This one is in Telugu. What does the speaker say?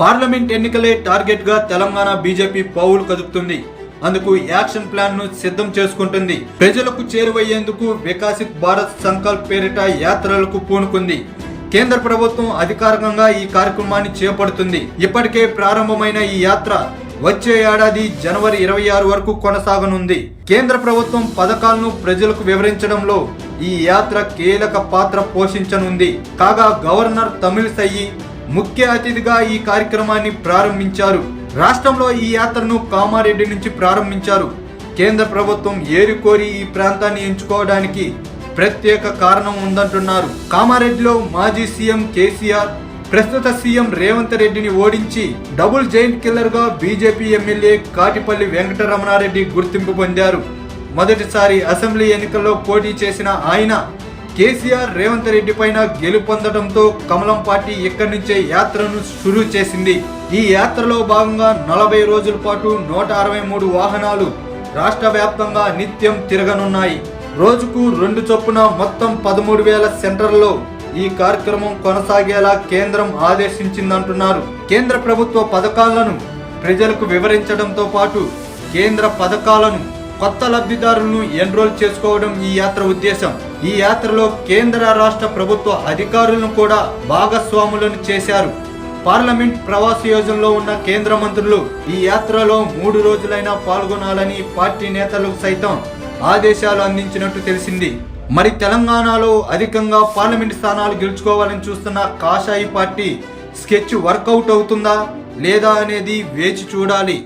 పార్లమెంట్ ఎన్నికలే టార్గెట్గా తెలంగాణ బీజేపీ పావులు కదుపుతుంది. అందుకు యాక్షన్ ప్లాన్ను సిద్ధం చేసుకుంటుంది. ప్రజలకు చేరువయ్యేందుకు వికాసిత్ భారత్ సంకల్ప్ పేరిట యాత్రలకు పూనుకుంది. కేంద్ర ప్రభుత్వం అధికారికంగా ఈ కార్యక్రమాన్ని చేపడుతుంది. ఇప్పటికే ప్రారంభమైన ఈ యాత్ర వచ్చే ఏడాది జనవరి ఇరవై ఆరు వరకు కొనసాగనుంది. కేంద్ర ప్రభుత్వం పథకాలను ప్రజలకు వివరించడంలో ఈ యాత్ర కీలక పాత్ర పోషించనుంది. కాగా గవర్నర్ తమిళిసై ముఖ్య అతిథిగా ఈ కార్యక్రమాన్ని ప్రారంభించారు. రాష్ట్రంలో ఈ యాత్రను కామారెడ్డి నుంచి ప్రారంభించారు. కేంద్ర ప్రభుత్వం ఏరికోరి ఈ ప్రాంతాన్ని ఎంచుకోవడానికి ప్రత్యేక కారణం ఉందంటున్నారు. కామారెడ్డిలో మాజీ సీఎం కేసీఆర్ ప్రస్తుత సీఎం రేవంత్ రెడ్డిని ఓడించి డబుల్ జైంట్ కిల్లర్గా బీజేపీ ఎమ్మెల్యే కాటిపల్లి వెంకటరమణారెడ్డి గుర్తింపు పొందారు. మొదటిసారి అసెంబ్లీ ఎన్నికల్లో పోటీ చేసిన ఆయన కేసీఆర్ రేవంత్ రెడ్డి పైన గెలుపొందడంతో కమలం పార్టీ ఇక్కడి నుంచే యాత్రను షురూ చేసింది. ఈ యాత్రలో భాగంగా నలభై రోజుల పాటు నూట అరవై మూడు వాహనాలు రాష్ట్ర వ్యాప్తంగా నిత్యం తిరగనున్నాయి. రోజుకు రెండు చొప్పున మొత్తం పదమూడు వేల సెంటర్లో ఈ కార్యక్రమం కొనసాగేలా కేంద్రం ఆదేశించిందంటున్నారు. కేంద్ర ప్రభుత్వ పథకాలను ప్రజలకు వివరించడంతో పాటు కేంద్ర పథకాలను కొత్త లబ్ధిదారులను ఎన్రోల్ చేసుకోవడం ఈ యాత్ర ఉద్దేశం. ఈ యాత్రలో కేంద్ర రాష్ట్ర ప్రభుత్వ అధికారులను కూడా భాగస్వాములను చేశారు. పార్లమెంట్ ప్రవాస యోజనలో ఉన్న కేంద్ర మంత్రులు ఈ యాత్రలో మూడు రోజులైనా పాల్గొనాలని పార్టీ నేతలకు సైతం ఆదేశాలు అందించినట్టు తెలిసింది. మరి తెలంగాణలో అధికంగా పార్లమెంట్ స్థానాలు గెలుచుకోవాలని చూస్తున్న కాషాయి పార్టీ స్కెచ్ వర్కౌట్ అవుతుందా లేదా అనేది వేచి చూడాలి.